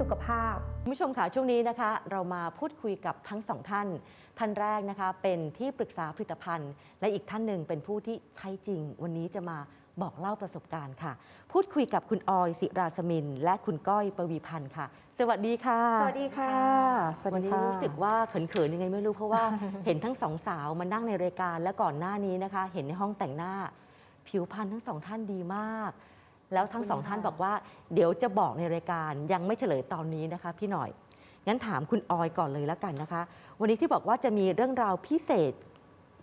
สุขภาพคุณผู้ชมค่ะช่วงนี้นะคะ เรามาพูดคุยกับทั้งสองท่าน ท่านแรกนะคะเป็นที่ปรึกษาผลิตภัณฑ์ และอีกท่านหนึ่งเป็นผู้ที่ใช้จริง วันนี้จะมาบอกเล่าประสบการณ์ค่ะ พูดคุยกับคุณออยศิราสมิน และคุณก้อยปวีพันธ์ค่ะ สวัสดีค่ะ สวัสดีค่ะ สวัสวันดีนี้ค่ะ รู้สึกว่าเขินๆยังไงไม่รู้เพราะว่า เห็นทั้งสองสาวมานั่งในรายการและก่อนหน้านี้นะคะ เห็นในห้องแต่งหน้า ผิวพรรณทั้งสองท่านดีมาก แล้วทั้งสองท่านบอกว่า เดี๋ยวจะบอกในรายการยังไม่เฉลยตอนนี้นะคะพี่หน่อย งั้นถามคุณออยก่อนเลยแล้วกันนะคะ วันนี้ที่บอกว่าจะมีเรื่องราวพิเศษ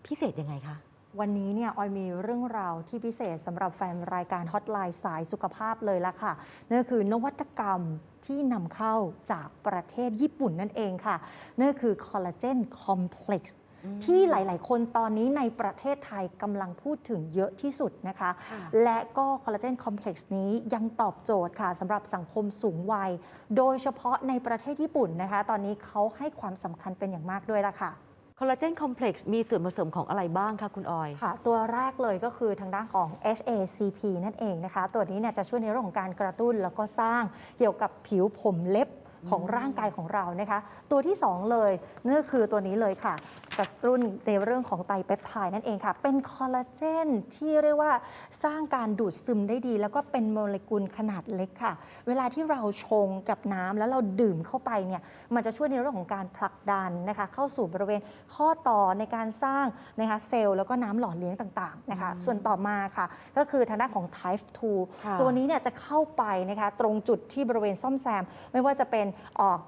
พิเศษยังไงคะ วันนี้เนี่ยออยมีเรื่องราวที่พิเศษสำหรับแฟนรายการฮอตไลน์สายสุขภาพเลยละค่ะนั่นก็คือนวัตกรรมที่นำเข้าจากประเทศญี่ปุ่นนั่นเองค่ะนั่นก็คือคอลลาเจนคอมเพล็กซ์ ที่หลาย ๆ คนตอนนี้ในประเทศไทยกำลังพูดถึงเยอะที่สุดนะคะค่ะและก็คอลลาเจนคอมเพล็กซ์นี้ยังตอบโจทย์ค่ะสำหรับสังคมสูงวัย โดยเฉพาะในประเทศญี่ปุ่นนะคะ ตอนนี้เขาให้ความสำคัญเป็นอย่างมากด้วยละค่ะคอลลาเจนคอมเพล็กซ์มีส่วนผสมของอะไรบ้างคะคุณออย ค่ะ ตัวแรกเลยก็คือทางด้านของ HACP นั่นเองนะคะ ตัวนี้เนี่ยจะช่วยในเรื่องของการกระตุ้นแล้วก็สร้างเกี่ยวกับผิวผมเล็บ ของร่างกายของเรานะคะ ตัวที่ 2 เลยนั่นก็คือตัวนี้เลยค่ะกระตุ้นในเรื่องของไตรเปปไทด์นั่นเองค่ะ เป็นคอลลาเจนที่เรียกว่าสร้างการดูดซึมได้ดี แล้วก็เป็นโมเลกุลขนาดเล็กค่ะ เวลาที่เราชงกับน้ำแล้วเราดื่มเข้าไปเนี่ยมันจะช่วยในเรื่องของการผลักดันนะคะเข้าสู่บริเวณข้อต่อในการสร้างนะคะเซลล์แล้วก็น้ำหล่อเลี้ยงต่างๆนะคะอืมส่วนต่อมาค่ะ ก็คือทางด้านของ type ค่ะ2ตัวนี้เนี่ยจะเข้าไปนะคะตรงจุดที่บริเวณซ่อมแซม ไม่ว่าจะเป็นเอ่อ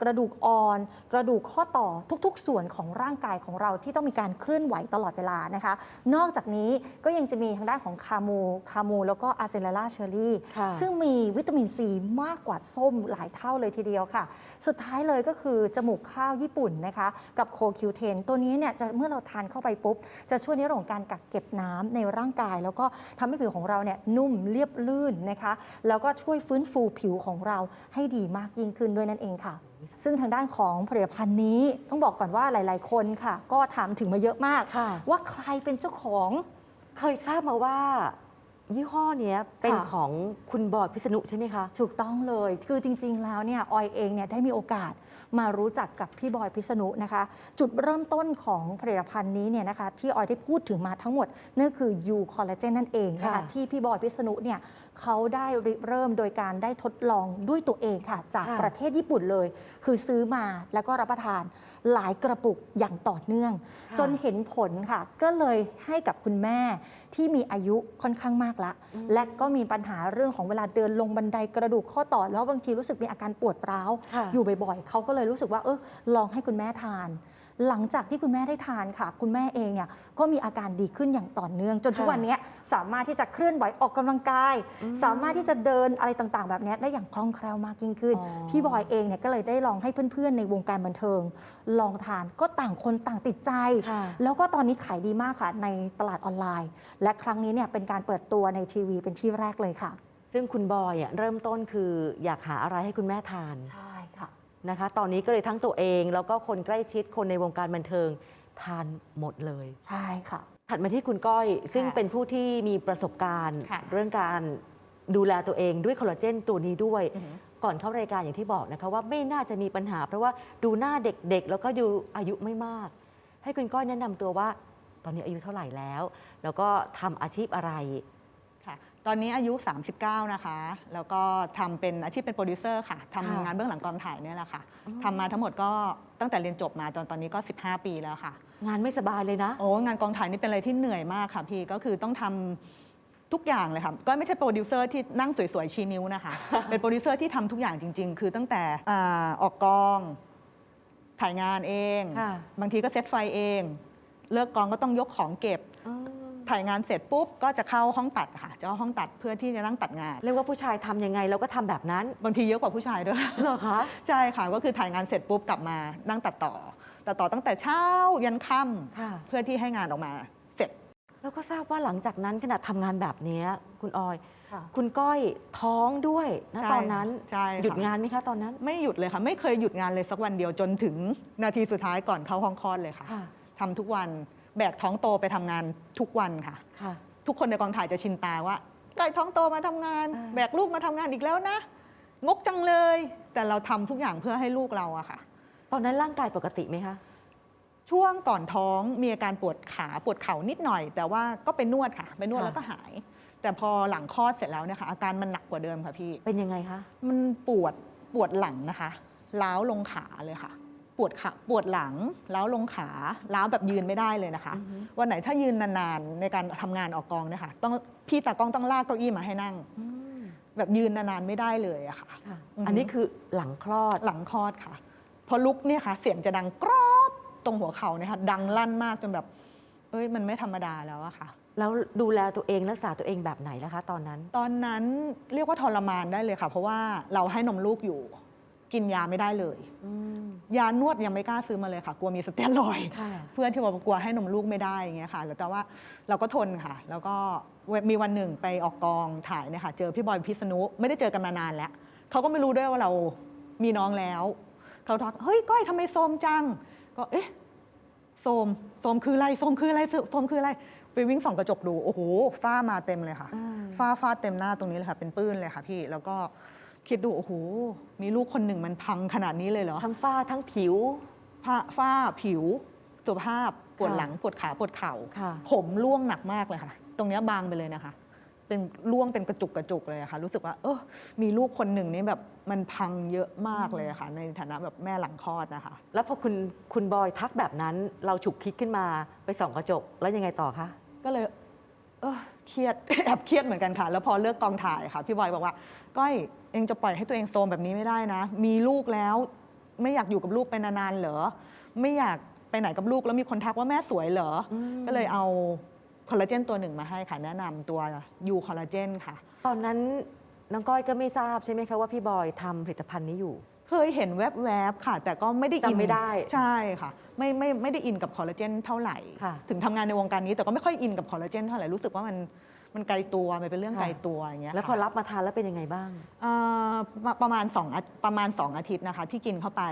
กระดูกอ่อน กระดูกข้อต่อทุกๆ ส่วนของร่างกายของเราที่ต้องมีการเคลื่อนไหวตลอดเวลานะคะ นอกจากนี้ก็ยังจะมีทางด้านของคามูคามูแล้วก็อาเซลล่าเชอรี่ค่ะซึ่งมีวิตามินซีมากกว่าส้มหลายเท่าเลยทีเดียวค่ะ สุดท้ายเลยก็คือจมูกข้าวญี่ปุ่นนะคะกับโคคิวเทนตัวนี้เนี่ยจะเมื่อเราทานเข้าไปปุ๊บ จะช่วยในเรื่องของการกักเก็บน้ำในร่างกาย แล้วก็ทำให้ผิวของเราเนี่ยนุ่มเรียบลื่นนะคะ แล้วก็ช่วยฟื้นฟูผิวของเราให้ดีมากยิ่งขึ้นด้วยนั่นเองค่ะ ซึ่งทางด้านของผลิตภัณฑ์นี้ต้องบอกก่อนว่าหลาย ๆ คนค่ะ ก็ถามถึงมาเยอะมาก ค่ะ ว่าใครเป็นเจ้าของ เคยทราบมาว่า ยี่ห้อเนี้ยเป็นค่ะ ของคุณบอยพิษณุใช่ไหมคะ ถูกต้องเลย คือจริง ๆ แล้วเนี่ยออยเองเนี่ยได้มีโอกาสมารู้จักกับพี่บอยพิษณุนะคะ จุดเริ่มต้นของผลิตภัณฑ์นี้เนี่ยนะคะที่ออยได้พูดถึงมาทั้งหมดนั่นคือยูคอลลาเจนนั่นเองนะคะค่ะ ที่พี่บอยพิษณุเนี่ย เขาได้ริเริ่มโดยการได้ทดลองด้วยตัวเองค่ะ จากค่ะประเทศญี่ปุ่นเลย คือซื้อมาแล้วก็รับประทานหลายกระปุกอย่างต่อเนื่อง ค่ะจนเห็นผลค่ะ ก็เลยให้กับคุณแม่ที่มีอายุค่อนข้างมากละ อืม และก็มีปัญหาเรื่องของเวลาเดินลงบันไดกระดูกข้อต่อแล้วบางทีรู้สึกมีอาการปวดร้าว ค่ะ อยู่บ่อยๆ เขาก็เลยรู้สึกว่าเออลองให้คุณแม่ทาน หลังจากที่คุณแม่ได้ทานค่ะ คุณแม่เองเนี่ยก็มีอาการดีขึ้นอย่างต่อเนื่อง จนทุกค่ะวันนี้สามารถที่จะเคลื่อนไหวออกกำลังกายอืมสามารถที่จะเดินอะไรต่างๆ แบบนี้ได้อย่างคล่องแคล่วมากยิ่งขึ้นอ๋อพี่บอยเองเนี่ยก็เลยได้ลองให้เพื่อนๆ ในวงการบันเทิง ลองทานก็ต่างคนต่างติดใจค่ะแล้วก็ตอนนี้ขายดีมากค่ะในตลาดออนไลน์ และครั้งนี้เนี่ยเป็นการเปิดตัวในทีวีเป็นที่แรกเลยค่ะ ซึ่งคุณบอยอะเริ่มต้นคืออยากหาอะไรให้คุณแม่ทานใช่ค่ะ นะคะ ตอนนี้ก็เลยทั้งตัวเอง แล้วก็คนใกล้ชิดคนในวงการบันเทิงทานหมดเลย ใช่ค่ะ ถัดมาที่คุณก้อย ซึ่งค่ะเป็นผู้ที่มีประสบการณ์ ค่ะ เรื่องการดูแลตัวเองด้วยคอลลาเจนตัวนี้ด้วย อือหือ ก่อนเข้ารายการอย่างที่บอกนะคะว่าไม่น่าจะมีปัญหา เพราะว่าดูหน้าเด็กๆ แล้วก็ดูอายุไม่มาก ให้คุณก้อยแนะนำตัวว่า ตอนนี้อายุเท่าไหร่แล้ว แล้วก็ทำอาชีพอะไร ค่ะตอนนี้อายุ 39 นะคะ แล้วก็ทำเป็นอาชีพเป็นโปรดิวเซอร์ค่ะทำค่ะงานเบื้องหลังกองถ่ายเนี่ยแหละค่ะอืม ทำมาทั้งหมดก็ตั้งแต่เรียนจบมาจนตอนนี้ก็ 15 ปีแล้วค่ะ งานไม่สบายเลยนะ โอ้งานกองถ่ายนี่เป็นอะไรที่เหนื่อยมากค่ะพี่ก็คือต้องทำทุกอย่างเลยค่ะก็ไม่ใช่โปรดิวเซอร์ที่นั่งสวยๆชี้นิ้วนะคะ เป็นโปรดิวเซอร์ที่ทำทุกอย่างจริง ๆ คือตั้งแต่อาออกกองถ่ายงานเอง ค่ะ บางทีก็เซตไฟเอง เลิกกองก็ต้องยกของเก็บ ถ่ายงานเสร็จปุ๊บก็จะเข้าห้องตัดค่ะจะเข้าห้องตัดเพื่อที่จะนั่งตัดงาน เรียกว่าผู้ชายทำยังไงเราก็ทำแบบนั้นบางทีเยอะกว่าผู้ชายด้วย เหรอคะใช่ค่ะ ก็คือถ่ายงานเสร็จปุ๊บกลับมานั่งตัดต่อตัดต่อตั้งแต่เช้ายันค่ค่ะำเพื่อที่ให้งานออกมาเสร็จ แล้วก็ทราบว่าหลังจากนั้นขณะทำงานแบบเนี้ยคุณออย ค่ะคุณก้อยท้องด้วยนะใช่ตอนนั้นใช่ค่ะ หยุดงานไหมคะตอนนั้นไม่หยุดเลยค่ะ ไม่เคยหยุดงานเลยสักวันเดียวจนถึงนาทีสุดท้ายก่อนเข้าห้องคลอดเลยค่ะ ค่ะ ทำทุกวัน แบกท้องโตไปทำงานทุกวันค่ะ ค่ะ ทุกคนในกองถ่ายจะชินตาว่าไก่ท้องโตมาทำงาน อ่า แบกลูกมาทำงานอีกแล้วนะ งกจังเลย แต่เราทำทุกอย่างเพื่อให้ลูกเราอะค่ะ ตอนนั้นร่างกายปกติไหมคะ ช่วงก่อนท้องมีอาการปวดขาปวดเข่านิดหน่อย แต่ว่าก็ไปนวดค่ะ ไปนวดค่ะ แล้วก็หาย แต่พอหลังคลอดเสร็จแล้วเนี่ยค่ะอาการมันหนักกว่าเดิมค่ะพี่ เป็นยังไงคะ มันปวดปวดหลังนะคะล้าวลงขาเลยค่ะ ปวดขาปวดหลังล้าวลงขาล้าวแบบยืนไม่ได้เลยนะคะอือฮึวันไหนถ้ายืนนานๆในการทำงานออกกองเนี่ยค่ะต้องพี่ตากล้องต้องลากเก้าอี้มาให้นั่งอืมแบบยืนนานๆไม่ได้เลยอะค่ะค่ะอือฮึอันนี้คือหลังคลอดหลังคลอดค่ะ พอลุกเนี่ยค่ะ เสียงจะดังกรอบตรงหัวเข่าเนี่ยค่ะดังลั่นมากจนแบบ เอ้ยมันไม่ธรรมดาแล้วอะค่ะแล้วดูแลตัวเองรักษาตัวเองแบบไหนล่ะคะ ตอนนั้น ตอนนั้นเรียกว่าทรมานได้เลยค่ะ เพราะว่าเราให้นมลูกอยู่ กินยาไม่ได้เลยอืมยานวดยังไม่กล้าซื้อมาเลยค่ะ กลัวมีสเตียรอยด์ค่ะ เพื่อนที่ว่ากลัวให้นมลูกไม่ได้อย่างเงี้ยค่ะแล้วแต่ว่าเราก็ทนค่ะ แล้วก็มีวันหนึ่งไปออกกองถ่ายเนี่ยค่ะ เจอพี่บอยพิษณุไม่ได้เจอกันมานานแล้วเขาก็ไม่รู้ด้วยว่าเรามีน้องแล้วเขาทักเฮ้ยก้อยทำไมโซมจัง ก็เอ๊ะโซมโซมคืออะไรโซมคืออะไรโซมคืออะไรไปวิ่งส่องกระจกดูโอ้โหฝ้ามาเต็มเลยค่ะ อืม ฝ้าฟาดเต็มหน้าตรงนี้เลยค่ะ เป็นปื้นเลยค่ะพี่แล้วก็ คิดดูโอ้โหมีลูกคนหนึ่งมันพังขนาดนี้เลยเหรอทั้งฝ้าทั้งผิวผ้าฝ้าผิวสุขภาพปวดค่ะหลังปวดขาปวดเข่าค่ะผมร่วงหนักมากเลยค่ะ ตรงเนี้ยบางไปเลยนะคะ เป็นร่วงเป็นกระจุกกระจุกเลยอะค่ะ รู้สึกว่า เออมีลูกคนหนึ่งนี่แบบมันพังเยอะมากเลยอะค่ะ ในฐานะแบบแม่หลังคลอดนะคะ แล้วพอคุณคุณบอยทักแบบนั้นเราฉุกคิดขึ้นมาไปส่องกระจกแล้วยังไงต่อคะก็เลย เออ เครียด แอบเครียดเหมือนกันค่ะ แล้วพอเลิกกองถ่ายค่ะ พี่บอยบอกว่า ก้อยเองจะปล่อยให้ตัวเองโซมแบบนี้ไม่ได้นะ มีลูกแล้ว ไม่อยากอยู่กับลูกไปนานๆเหรอ ไม่อยากไปไหนกับลูกแล้วมีคนทักว่าแม่สวยเหรออมก็เลยเอาคอลลาเจนตัวหนึ่งมาให้ค่ะ แนะนำตัวยูคอลลาเจนค่ะ ตอนนั้น น้องก้อยก็ไม่ทราบใช่ไหมคะว่าพี่บอยทำผลิตภัณฑ์นี้อยู่ เคยเห็นแวบๆค่ะ แต่ก็ไม่ได้อินจำไม่ได้ใช่ค่ะ ไม่ไม่ไม่ได้อินกับคอลลาเจนเท่าไหร่ ค่ะถึงทำงานในวงการนี้แต่ก็ไม่ค่อยอินกับคอลลาเจนเท่าไหร่รู้สึกว่ามันมันไกลตัวมันเป็นเรื่องค่ะ ไกลตัวอย่างเงี้ยแล้วพอค่ะรับมาทานแล้วเป็นยังไงบ้าง เอ่อประประมาณ2อาประมาณ2อาทิตย์นะคะ ที่กินเข้าไป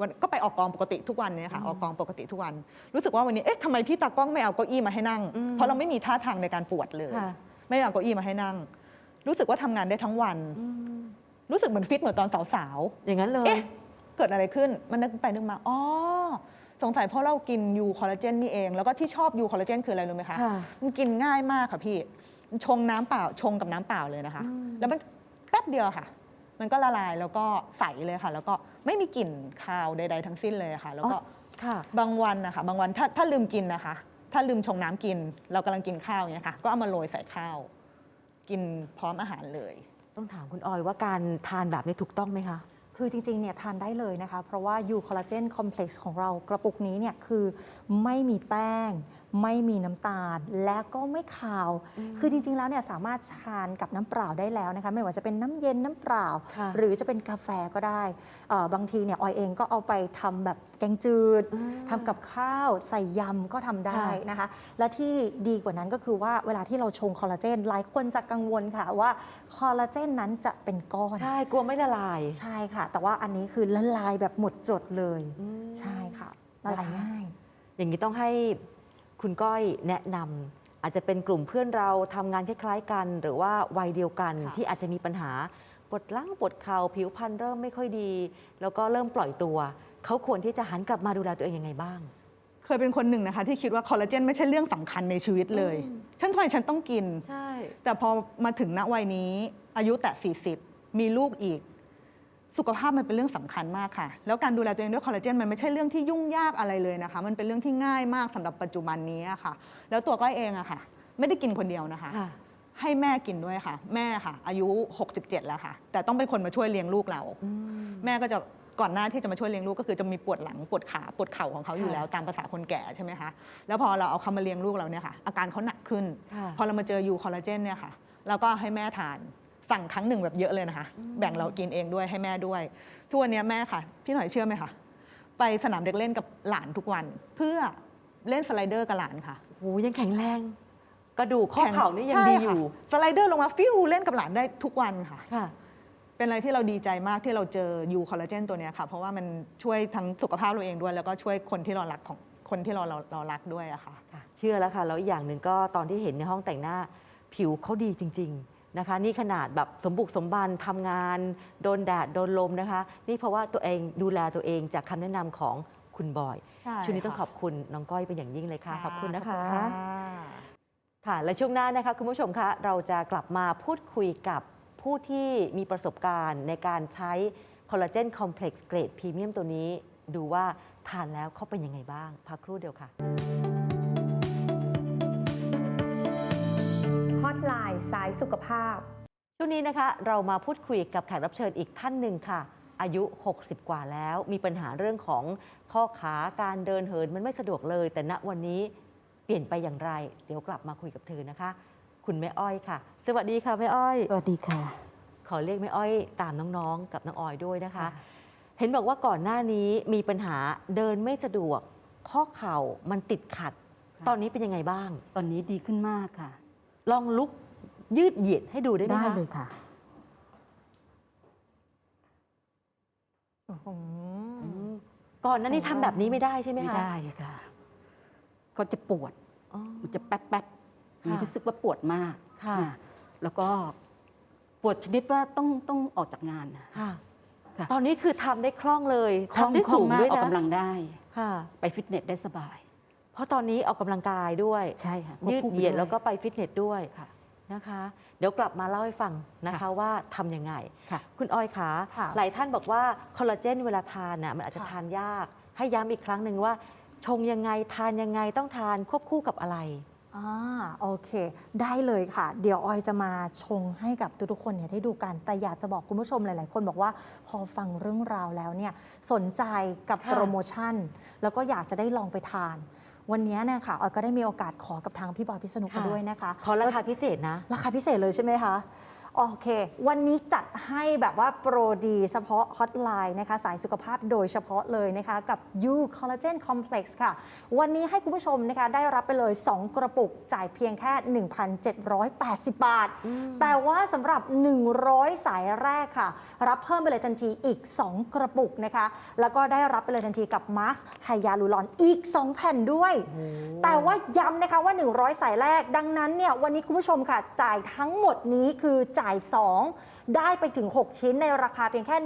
วันก็ไปออกกองปกติทุกวันเนี่ยค่ะอืมออกกองปกติทุกวัน รู้สึกว่าวันนี้เอ๊ะทำไมพี่ตากล้องไม่เอาเก้าอี้มาให้นั่ง อืมเพราะเราไม่มีท่าทางในการปวดเลย ค่ะ ไม่เอาเก้าอี้มาให้นั่ง รู้สึกว่าทำงานได้ทั้งวันอืมรู้สึกเหมือนฟิตเหมือนตอนสาวๆอย่างนั้นเลยเอ๊ะ เกิดอะไรขึ้น มันนึกไปนึกมา อ๋อ สงสัยเพราะเรากินยูคอลลาเจนนี่เอง แล้วก็ที่ชอบยูคอลลาเจนคืออะไรรู้ไหมคะ ค่ะ มันกินง่ายมากค่ะพี่ ชงน้ำเปล่า ชงกับน้ำเปล่าเลยนะคะอืมแล้วมันแป๊บเดียวค่ะ มันก็ละลายแล้วก็ใสเลยค่ะ แล้วก็ไม่มีกลิ่นคาวใดๆทั้งสิ้นเลยค่ะ แล้วก็ ค่ะ บางวันนะคะบางวันถ้าถ้าลืมกินนะคะ ถ้าลืมชงน้ำกิน เรากำลังกินข้าวอย่างเงี้ยค่ะ ก็เอามาโรยใส่ข้าว กินพร้อมอาหารเลย ต้องถามคุณออยว่าการทานแบบนี้ถูกต้องไหมคะ คือจริงๆเนี่ยทานได้เลยนะคะ เพราะว่ายูคอลลาเจนคอมเพล็กซ์ของเรากระปุกนี้เนี่ยคือไม่มีแป้ง ไม่มีน้ำตาลและก็ไม่ขาวอืมคือจริง ๆ แล้วเนี่ยสามารถทานกับน้ำเปล่าได้แล้วนะคะไม่ว่าจะเป็นน้ำเย็นน้ำเปล่าค่ะหรือจะเป็นกาแฟก็ได้เอ่อบางทีเนี่ยออยเองก็เอาไปทำแบบแกงจืดอ่าทำกับข้าวใส่ยำก็ทำได้ค่ะนะคะ และที่ดีกว่านั้นก็คือว่าเวลาที่เราชงคอลลาเจนหลายคนจะกังวลค่ะว่าคอลลาเจนนั้นจะเป็นก้อน ใช่ กลัวไม่ละลาย ใช่ค่ะ แต่ว่าอันนี้คือละลายแบบหมดจดเลยอืมใช่ค่ะละลายง่าย อย่างนี้ต้องให้ คุณก้อยแนะนำอาจจะเป็นกลุ่มเพื่อนเราทำงานคล้ายๆกัน หรือว่าวัยเดียวกันค่ะที่อาจจะมีปัญหาปวดหลังปวดเข่าผิวพรรณเริ่มไม่ค่อยดี แล้วก็เริ่มปล่อยตัว เขาควรที่จะหันกลับมาดูแลตัวเองยังไงบ้าง เคยเป็นคนหนึ่งนะคะ ที่คิดว่าคอลลาเจนไม่ใช่เรื่องสำคัญในชีวิตเลยอืมฉันทำไมฉันต้องกิน ใช่ แต่พอมาถึงณวัยนี้ อายุแต่ 40 มีลูกอีก สุขภาพมันเป็นเรื่องสำคัญมากค่ะ แล้วการดูแลตัวเองด้วยคอลลาเจนมันไม่ใช่เรื่องที่ยุ่งยากอะไรเลยนะคะ มันเป็นเรื่องที่ง่ายมากสำหรับปัจจุบันนี้อะค่ะ แล้วตัวก้อยเองอะค่ะ ไม่ได้กินคนเดียวนะคะค่ะให้แม่กินด้วยค่ะ แม่ค่ะ อายุ 67 แล้วค่ะ แต่ต้องเป็นคนมาช่วยเลี้ยงลูกเราอืมแม่ก็จะก่อนหน้าที่จะมาช่วยเลี้ยงลูกก็คือจะมีปวดหลังปวดขาปวดเข่าของเขาอยู่ค่ะแล้วตามภาษาคนแก่ใช่ไหมคะแล้วพอเราเอาเขามาเลี้ยงลูกเราเนี่ยค่ะอาการเขาหนักขึ้นค่ะพอเรามาเจอยูคอลลาเจนเนี่ยค่ะเราก็ให้แม่ทาน สั่งครั้งหนึ่งแบบเยอะเลยนะคะอืมแบ่งเรากินเองด้วยให้แม่ด้วย ทุกวันนี้แม่ค่ะ พี่หน่อยเชื่อไหมคะไปสนามเด็กเล่นกับหลานทุกวัน เพื่อเล่นสไลเดอร์กับหลานค่ะโหยังแข็งแรง กระดูกข้อแข็เข่านี่ยังใช่ดีอค่ะยู่สไลเดอร์ลงมาฟิวเล่นกับหลานได้ทุกวันค่ะค่ะเป็นอะไรที่เราดีใจมากที่เราเจอยูคอลลาเจนตัวเนี้ยค่ะ เพราะว่ามันช่วยทั้งสุขภาพเราเองด้วย แล้วก็ช่วยคนที่เรารักของคนที่เราเราเรารักด้วยอะค่ะค่ะเชื่อแล้วค่ะ แล้วอีกอย่างหนึ่งก็ตอนที่เห็นในห้องแต่งหน้า ผิวเขาดีจริง ๆ นะคะ นี่ขนาดแบบสมบุกสมบันทำงาน โดนแดด โดนลมนะคะ นี่เพราะว่าตัวเองดูแลตัวเองจากคำแนะนำของคุณบอย ใช่ช่วงนี้ต้องค่ะขอบคุณน้องก้อยเป็นอย่างยิ่งเลยค่ะ ขอบคุณนะคะ ขอบณค่ะ และช่วงหน้านะคะคุณผู้ชมคะเราจะกลับมาพูดคุยกับผู้ที่มีประสบการณ์ในการใช้คอลลาเจนคอมเพล็กซ์เกรดพรีเมียมตัวนี้ ดูว่าทานแล้วเขาเป็นยังไงบ้าง พักครู่เดียวค่ะ อตไลน์สายสุขภาพ ช่วงนี้นะคะ เรามาพูดคุยกับแขกรับเชิญอีกท่านหนึ่งค่ะ อายุ 60 กว่าแล้ว มีปัญหาเรื่องของข้อขาการเดินเหินมันไม่สะดวกเลย แต่ณวันนี้เปลี่ยนไปอย่างไร เดี๋ยวกลับมาคุยกับเธอนะคะ คุณแม่อ้อยค่ะ สวัสดีค่ะแม่อ้อย สวัสดีค่ะ ขอเรียกแม่อ้อยตามน้องๆ กับน้องออยด้วยนะคะ เห็นบอกว่าก่อนหน้านี้มีปัญหาเดินไม่สะดวก ข้อเข่ามันติดขัด ค่ะ ตอนนี้เป็นยังไงบ้าง ตอนนี้ดีขึ้นมากค่ะ ลองลุกยืดเหยียดให้ดูได้ไหมได้คะเลยค่ะอืมก่อนหน้านี้ทำแบบนี้ไม่ได้ใช่ไหมไม่คะได้ค่ะ ก็จะปวด อ๋อ มันจะแป๊บแป๊บๆมีค่ะรู้สึกว่าปวดมากค่ะอ่แล้วก็ปวดชนิดว่าต้องต้องออกจากงานนะ ค่ะ ค่ะ ตอนนี้คือทำได้คล่องเลยคล่องทำได้คล่อสูงงมากด้วยออกนะกำลังได้ ค่ะ ไปฟิตเนสได้สบายเพ ราะตอนนี้ออกกำลังกายด้วย ใช่ค่ะยืดควบคู่ไปเหยียดด้แล้วก็ไปฟิตเนสด้วยค่ะ นะคะ เดี๋ยวกลับมาเล่าให้ฟังนะคะค่ะว่าทำยังไง ค่ะคุณออยคะค่ะหลายท่านบอกว่าคอลลาเจนเวลาทานน่ะมันอาจจะค่ะ ทานยาก ให้ย้ำอีกครั้งหนึ่งว่า ชงยังไงทานยังไงต้องทานควบคู่กับอะไร อ่าโอเค ได้เลยค่ะ เดี๋ยวออยจะมาชงให้กับทุกๆคนเนี่ยได้ดูกัน แต่อยากจะบอกคุณผู้ชมหลาย ๆ คนบอกว่าพอฟังเรื่องราวแล้วเนี่ยสนใจกับค่ะ โปรโมชั่น แล้วก็อยากจะได้ลองไปทาน วันนี้เนยคะออยก็ได้มีโอกาสขอกับทางพี่บอยพิษณุมาด้วยนะคะขอราคาพิเศษนะ ราคาพิเศษเลยใช่ไหมคะ โอเค วันนี้จัดให้แบบว่าโปรดีเฉพาะฮอตไลน์นะคะ สายสุขภาพโดยเฉพาะเลยนะคะ กับ U Collagen Complex ค่ะ วันนี้ให้คุณผู้ชมนะคะ ได้รับไปเลย 2 กระปุกจ่ายเพียงแค่ 1,780 บาทอืมแต่ว่าสำหรับ 100 สายแรกค่ะ รับเพิ่มไปเลยทันทีอีก 2 กระปุกนะคะ แล้วก็ได้รับไปเลยทันทีกับมาสไฮยาลูรอนอีก 2 แผ่นด้วยโอ้แต่ว่าย้ำนะคะว่า 100 สายแรกดังนั้นเนี่ยวันนี้คุณผู้ชมค่ะจ่ายทั้งหมดนี้คือจ่าย2 ได้ไปถึง 6 ชิ้นในราคาเพียงแค่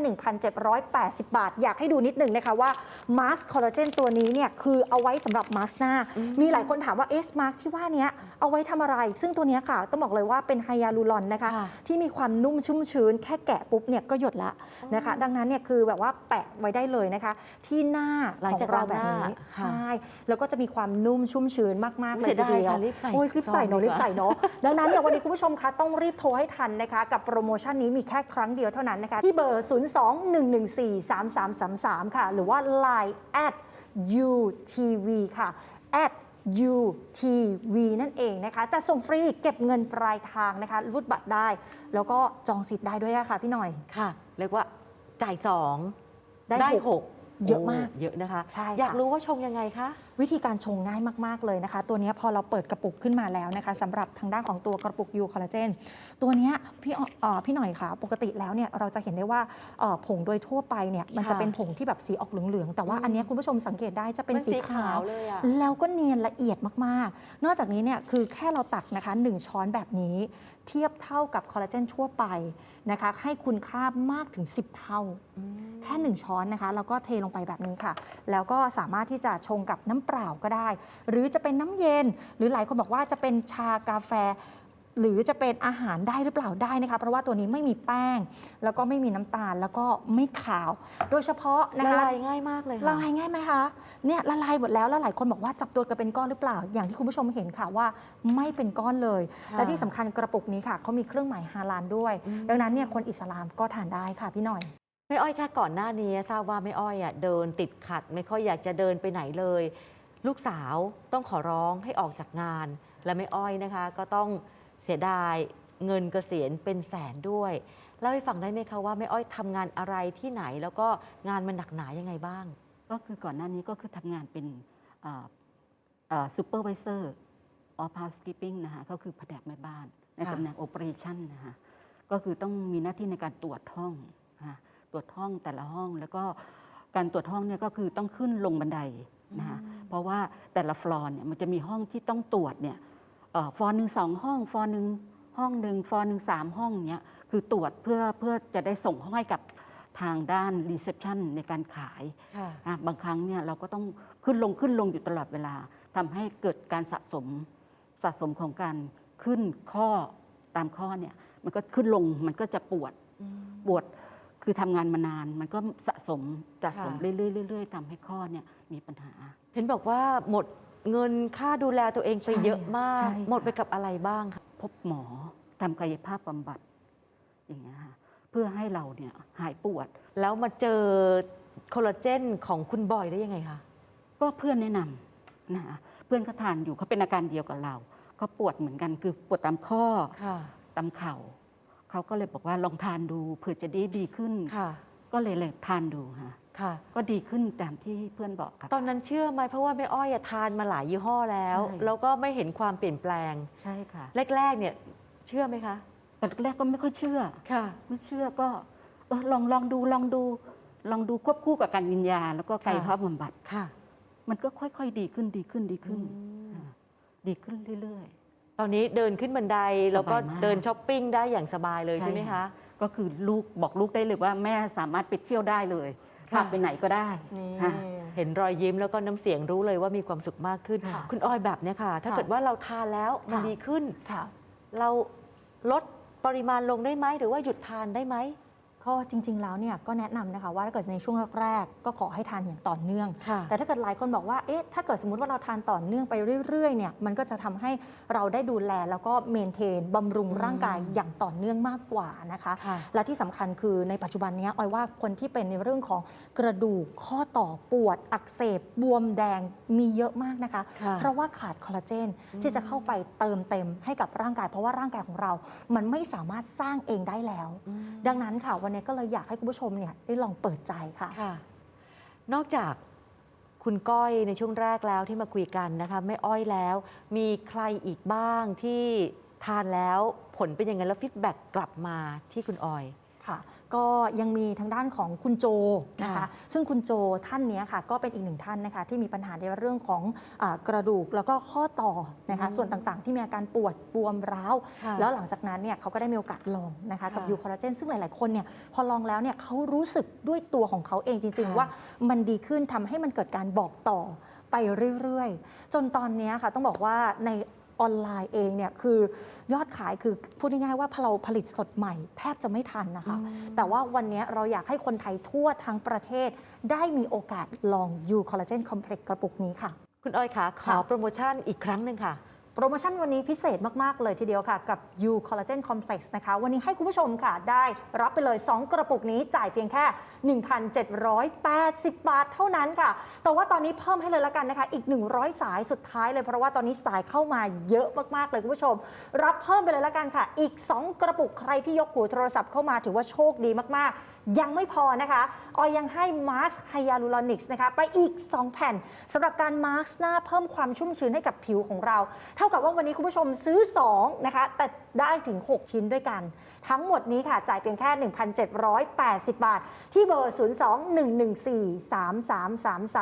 1,780 บาท อยากให้ดูนิดหนึ่งนะคะว่ามาสคอลลาเจนตัวนี้เนี่ยคือเอาไว้สำหรับมาสหน้า มีหลายคนถามว่าเอสมาร์ที่ว่าเนี้ย เอาไว้ทำอะไร ซึ่งตัวเนี้ยค่ะ ต้องบอกเลยว่าเป็นไฮยาลูรอนนะคะค่ะที่มีความนุ่มชุ่มชื้น แค่แกะปุ๊บเนี่ยก็หยดละนะคะ ดังนั้นเนี่ยคือแบบว่าแปะไว้ได้เลยนะคะ ที่หน้าหลังของจากเราล้างแบบหน้านี้ค่ะใช่แล้วก็จะมีความนุ่มชุ่มชื้นมากๆเลยเสียทีดายเดียวค่ะรีบใส่โอ้ยรีบใส่เนาะซองดีรีกบว่าใส่เนาะดังนั้นเนี่ยวันนี้คุณผู้ชมคะต้องรีบโทรให้ทันนะคะ กับโปรโมชั่นนี้มีแค่ครั้งเดียวเท่านั้นนะคะ ที่เบอร์ 02-114-3333 ค่ะ หรือว่า Line at UTV ค่ะ at UTV นั่นเองนะคะจะส่งฟรีเก็บเงินปลายทางนะคะรูดบัตรได้ แล้วก็จองสิทธิ์ได้ด้วยอะค่ะพี่หน่อย ค่ะ เรียกว่าจ่ายสองได้หกหก เยอะมาก โเยอะนะคะ ใช่ค่ะ อยากรู้ว่าชงยังไงคะ วิธีการชงง่ายมาก ๆ เลยนะคะ ตัวเนี้ยพอเราเปิดกระปุกขึ้นมาแล้วนะคะสำหรับทางด้านของตัวกระปุกยูคอลลาเจน ตัวเนี้ยพี่อ่อเอ่อพี่หน่อยค่ะ ปกติแล้วเนี่ยเราจะเห็นได้ว่าเอ่อผงโดยทั่วไปเนี่ยมันจะค่ะเป็นผงที่แบบสีออกเหลืองๆ แต่ว่าอืมอันเนี้ยคุณผู้ชมสังเกตได้จะเป็นมันสีสีขาขาววเลยอะแล้วก็เนียนละเอียดมากๆ นอกจากนี้เนี่ยคือแค่เราตักนะคะ1ช้อนแบบนี้ เทียบเท่ากับคอลลาเจนทั่วไปนะคะให้คุณค่ามากถึง 10 เท่าอืมแค่ 1 ช้อนนะคะแล้วก็เทลงไปแบบนี้ค่ะ แล้วก็สามารถที่จะชงกับน้ำเปล่าก็ได้ หรือจะเป็นน้ำเย็น หรือหลายคนบอกว่าจะเป็นชากาแฟ หรือจะเป็นอาหารได้หรือเปล่าได้นะคะ เพราะว่าตัวนี้ไม่มีแป้ง แล้วก็ไม่มีน้ำตาลแล้วก็ไม่ขาว โดยเฉพาะนะละคะลายง่ายมากเลยค่ะละลายง่ายไหมคะเนี่ยละลายหมดแล้วแล้วหลายคนบอกว่าจับตัวกันเป็นก้อนหรือเปล่า อย่างที่คุณผู้ชมเห็นค่ะว่าไม่เป็นก้อนเลยค่ะและที่สำคัญกระปุกนี้ค่ะเขามีเครื่องหมายฮาลาลด้วยอืมดังนั้นเนี่ยคนอิสลามก็ทานได้ค่ะพี่หน่อยแม่อ้อยค่ะก่อนหน้านี้ทราบว่าแม่อ้อยอะเดินติดขัด ไม่ค่อยอยากจะเดินไปไหนเลย ลูกสาวต้องขอร้องให้ออกจากงาน และแม่อ้อยนะคะ ก็ต้อง เสียดายเงินเกษียณเป็นแสนด้วยเล่าให้ฟังได้ไหมคะว่าแม่อ้อยทำงานอะไรที่ไหนแล้วก็งานมันหนักหนายังไงบ้าง ก็คือก่อนหน้านี้ก็คือทำงานเป็นซูเปอร์วิเซอร์ออฟ housekeeping นะคะก็คือแผนกแม่บ้าน ในค่ะ ตำแหน่ง operation นะคะก็คือต้องมีหน้าที่ในการตรวจห้องนะคะตรวจห้องแต่ละห้อง แล้วก็การตรวจห้องเนี่ยก็คือต้องขึ้นลงบันไดนะคะเพราะว่าแต่ละฟลอร์เนี่ยมันจะมีห้องที่ต้องตรวจเนี่ย ฟลอร์หนึ่งสองห้องฟลอร์หนึ่งห้องหนึ่งฟอร์หนึ่งสามห้องเนี้ยคือตรวจเพื่อเพื่อจะได้ส่งให้กับทางด้านรีเซพชันในการขายค่ะอะบางครั้งเนี่ยเราก็ต้องขึ้นลงขึ้นลงอยู่ตลอดเวลาทำให้เกิดการสะสมสะสมของการขึ้นข้อตามข้อเนี่ยมันก็ขึ้นลงมันก็จะปวดปวดคือทำงานมานาน มันก็สะสมสะสมค่ะเรื่อยๆเรื่อยๆทำให้ข้อเนี่ยมีปัญหา เห็นบอกว่าหมด เงินค่าดูแลตัวเองไปใช่เยอะมาก ใช่ค่ะ หมดไปกับอะไรบ้างคะพบหมอทำกายภาพบำบัดอย่างเงี้ยค่ะเพื่อให้เราเนี่ยหายปวด แล้วมาเจอคอลลาเจนของคุณบอยได้ยังไงคะ ก็เพื่อนแนะนำนะคะเพื่อนก็ทานอยู่เขาเป็นอาการเดียวกับเราเขาปวดเหมือนกันคือปวดตามข้อค่ะ ตามเข่าเขาก็เลยบอกว่าลองทานดูเผื่อจะได้ดีขึ้น ค่ะ ก็เลยเลยทานดูค่ะ ค่ะ ก็ดีขึ้นตามที่เพื่อนบอกค่ะ ตอนนั้นเชื่อไหมเพราะว่าแม่อ้อยอะทานมาหลายยี่ห้อแล้ว ใช่ แล้วก็ไม่เห็นความเปลี่ยนแปลง ใช่ค่ะแรก ๆ เนี่ย เชื่อไหมคะ ตอนแรกก็ไม่ค่อยเชื่อ ค่ะ ไม่เชื่อก็เออลองลองดูลองดู ลองดูควบคู่กับการวิญญาณแล้วก็กายภาพบำบัด ค่ะมันก็ค่อยๆ ดีขึ้นดีขึ้นดีขึ้นอืมอ่าดีขึ้นเรื่อย ตอนนี้เดินขึ้นบันไดแล้วก็สบายมาก เดินช้อปปิ้งได้อย่างสบายเลยใช่ใช่ไหมค่ะคะๆก็คือลูกบอกลูกได้เลยว่าแม่สามารถไปเที่ยวได้เลยค่ะ พาไปไหนก็ได้ค่ะ เห็นรอยยิ้มแล้วก็น้ำเสียงรู้เลยว่ามีความสุขมากขึ้น ค่ะคุณอ้อยแบบเนี้ยค่ะ ถ้าค่ะเกิดว่าเราทานแล้วมันค่ะ ดีขึ้น ค่ะ เราลดปริมาณลงได้ไหมหรือว่าหยุดทานได้ไหม ก็จริง ๆ แล้วเนี่ยก็แนะนำนะคะว่าถ้าเกิดในช่วงแรกๆก็ขอให้ทานอย่างต่อเนื่อง ค่ะ แต่ถ้าเกิดหลายคนบอกว่า เอ๊ะ ถ้าเกิดสมมติว่าเราทานต่อเนื่องไปเรื่อย ๆ เนี่ย มันก็จะทำให้เราได้ดูแลแล้วก็เมนเทนบำรุงร่างกายอย่างต่อเนื่องมากกว่านะคะ ค่ะ และที่สำคัญคือในปัจจุบันเนี้ยออยว่าคนที่เป็นในเรื่องของกระดูกข้อต่อปวด อักเสบบวมแดงมีเยอะมากนะคะ ค่ะ เพราะว่าขาดคอลลาเจนที่จะเข้าไปเติมเต็มให้กับร่างกาย เพราะว่าร่างกายของเรา มันไม่สามารถสร้างเองได้แล้วอืมดังนั้นค่ะวันนี้ก็เลยอยากให้คุณผู้ชมเนี่ยได้ลองเปิดใจค่ะ ค่ะ นอกจากคุณก้อยในช่วงแรกแล้วที่มาคุยกันนะคะไม่อ้อยแล้ว มีใครอีกบ้างที่ทานแล้วผลเป็นยังไงแล้วฟีดแบ็กกลับมาที่คุณออย ค่ะก็ยังมีทางด้านของคุณโจนะคะค่ะซึ่งคุณโจท่านเนี้ยค่ะก็เป็นอีกหนึ่งท่านนะคะที่มีปัญหาในเรื่องของอากระดูกแล้วก็ข้อต่อนะคะอืมส่วนต่างๆ ที่มีอาการปวดบวมร้าว ค่ะแล้วหลังจากนั้นเนี่ยเขาก็ได้มีโอกาสลองนะคะกับค่ะยูคอลลาเจนซึ่งหลายๆคนเนี่ยพอลองแล้วเนี่ยเขารู้สึกด้วยตัวของเขาเองจริงค่ะๆว่ามันดีขึ้นทำให้มันเกิดการบอกต่อไปเรื่อยๆ จนตอนเนี้ยค่ะต้องบอกว่าใน ออนไลน์เองเนี่ยคือยอดขายคือพูดง่ายๆว่าพอเราผลิตสดใหม่ แทบจะไม่ทันนะคะ แต่ว่าวันนี้เราอยากให้คนไทยทั่วทั้งประเทศ ได้มีโอกาสลองยูคอลลาเจนคอมเพล็กซ์กระปุกนี้ค่ะ คุณออยคะขอค่ะโปรโมชั่นอีกครั้งหนึ่งค่ะ โปรโมชั่นวันนี้พิเศษมาก ๆ เลยทีเดียวค่ะ กับ U Collagen Complex นะคะ วันนี้ให้คุณผู้ชมค่ะได้รับไปเลย 2 กระปุกนี้จ่ายเพียงแค่ 1,780 บาทเท่านั้นค่ะ แต่ว่าตอนนี้เพิ่มให้เลยละกันนะคะ อีก 100 สายสุดท้ายเลย เพราะว่าตอนนี้สายเข้ามาเยอะมาก ๆ เลยคุณผู้ชม รับเพิ่มไปเลยละกันค่ะ อีก 2 กระปุกใครที่ยกหูโทรศัพท์เข้ามาถือว่าโชคดีมาก ๆยังไม่พอนะคะ ออยยังให้มาสไฮยาลูรอนิกส์นะคะไปอีก 2 แผ่นสำหรับการมาสหน้าเพิ่มความชุ่มชื้นให้กับผิวของเรา เท่ากับว่าวันนี้คุณผู้ชมซื้อ 2 นะคะ แต่ได้ถึง 6 ชิ้นด้วยกัน ทั้งหมดนี้ค่ะ จ่ายเพียงแค่ 1,780 บาท ที่เบอร์ 02-114-3333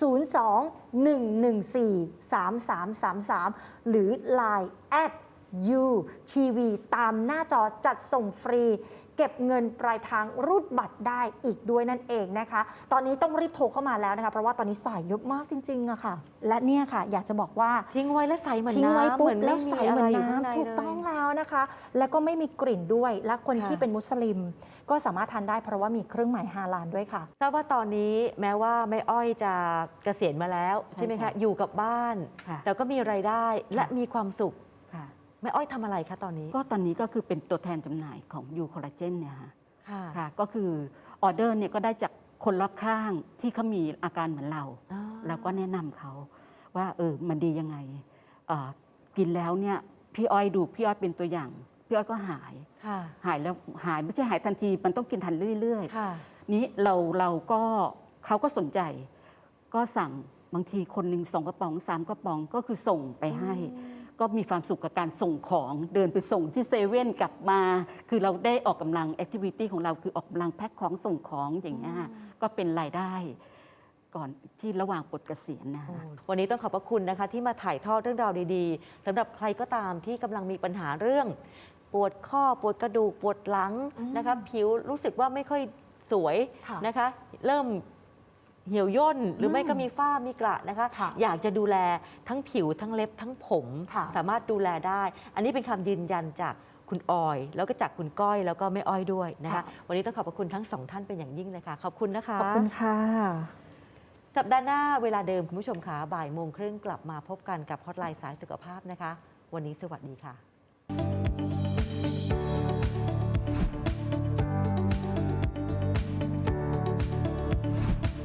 02-114-3333 หรือ Line at UTV ตามหน้าจอจัดส่งฟรี เก็บเงินปลายทางรูดบัตรได้อีกด้วยนั่นเองนะคะ ตอนนี้ต้องรีบโทรเข้ามาแล้วนะคะ เพราะว่าตอนนี้สายเยอะมากจริงๆอะค่ะ และเนี่ยค่ะ อยากจะบอกว่าทิ้งไว้แล้วใสเหมือนทิ้งไว้น้ำปุ๊เหมืบอนแล้ไม่วมีใสอะเหมืไรอนอยู่ข้างในน้ำถูกเลยต้องแล้วนะคะ แล้วก็ไม่มีกลิ่นด้วย และคนค่ะที่เป็นมุสลิม ก็สามารถทานได้เพราะว่ามีเครื่องหมายฮาลาลด้วยค่ะทราบว่าตอนนี้แม้ว่าแม่อ้อยจะเกษียณมาแล้วใช่ใช่ไหมคะค่ะอยู่กับบ้านค่ะแต่ก็มีรายได้และมีความสุขค่ะ แม่อ้อยทำอะไรคะตอนนี้ ก็ตอนนี้ก็คือเป็นตัวแทนจำหน่ายของยูคอลลาเจนเนี่ยค่ะค่ะค่ะก็คือออเดอร์เนี่ยก็ได้จากคนรอบข้างที่เขามีอาการเหมือนเรา อ๋อเราก็แนะนำเขาว่าเออมันดียังไงเอ่อกินแล้วเนี่ยพี่อ้อยดูพี่อ้อยเป็นตัวอย่าง พี่อ้อยก็หาย ค่ะหายแล้วหายไม่ใช่หายทันทีมันต้องกินทันเรื่อยค่ะ ๆ นี้เราเราก็เขาก็สนใจ ก็สั่งบางทีคนหนึ่งสองกระป๋องสามกระป๋องก็คือส่งไปให้ ก็มีความสุขกับการส่งของเดินไปส่งที่เซเว่นกลับมา คือเราได้ออกกำลังแอคทิวิตี้ของเราคือออกกำลังแพ็คของส่งของอย่างเงี้ยก็เป็นรายได้ก่อนที่ระหว่างปลดเกษียณนะคะ วันนี้ต้องขอบพระคุณนะคะ ที่มาถ่ายทอดเรื่องราวดีๆสำหรับใครก็ตามที่กำลังมีปัญหาเรื่อง ปวดข้อปวดกระดูกปวดหลังนะคะ ผิวรู้สึกว่าไม่ค่อยสวยค่ะ นะคะ เริ่ม เหี่ยวย่นหรือไม่ก็มีฝ้ามีกระนะคะ ค่ะอยากจะดูแลทั้งผิวทั้งเล็บทั้งผม ค่ะ สามารถดูแลได้ อันนี้เป็นคำยืนยันจากคุณออย แล้วก็จากคุณก้อยแล้วก็แม่อ้อยด้วยนะคะค่ะวันนี้ต้องขอบพระคุณทั้งสองท่านเป็นอย่างยิ่งเลยค่ะ ขอบคุณนะคะ ขอบคุณค่ะ สัปดาห์หน้าเวลาเดิมคุณผู้ชมคะบ่ายโมงครึ่งกลับมาพบกันกับฮอตไลน์สายสุขภาพนะคะ วันนี้สวัสดีค่ะ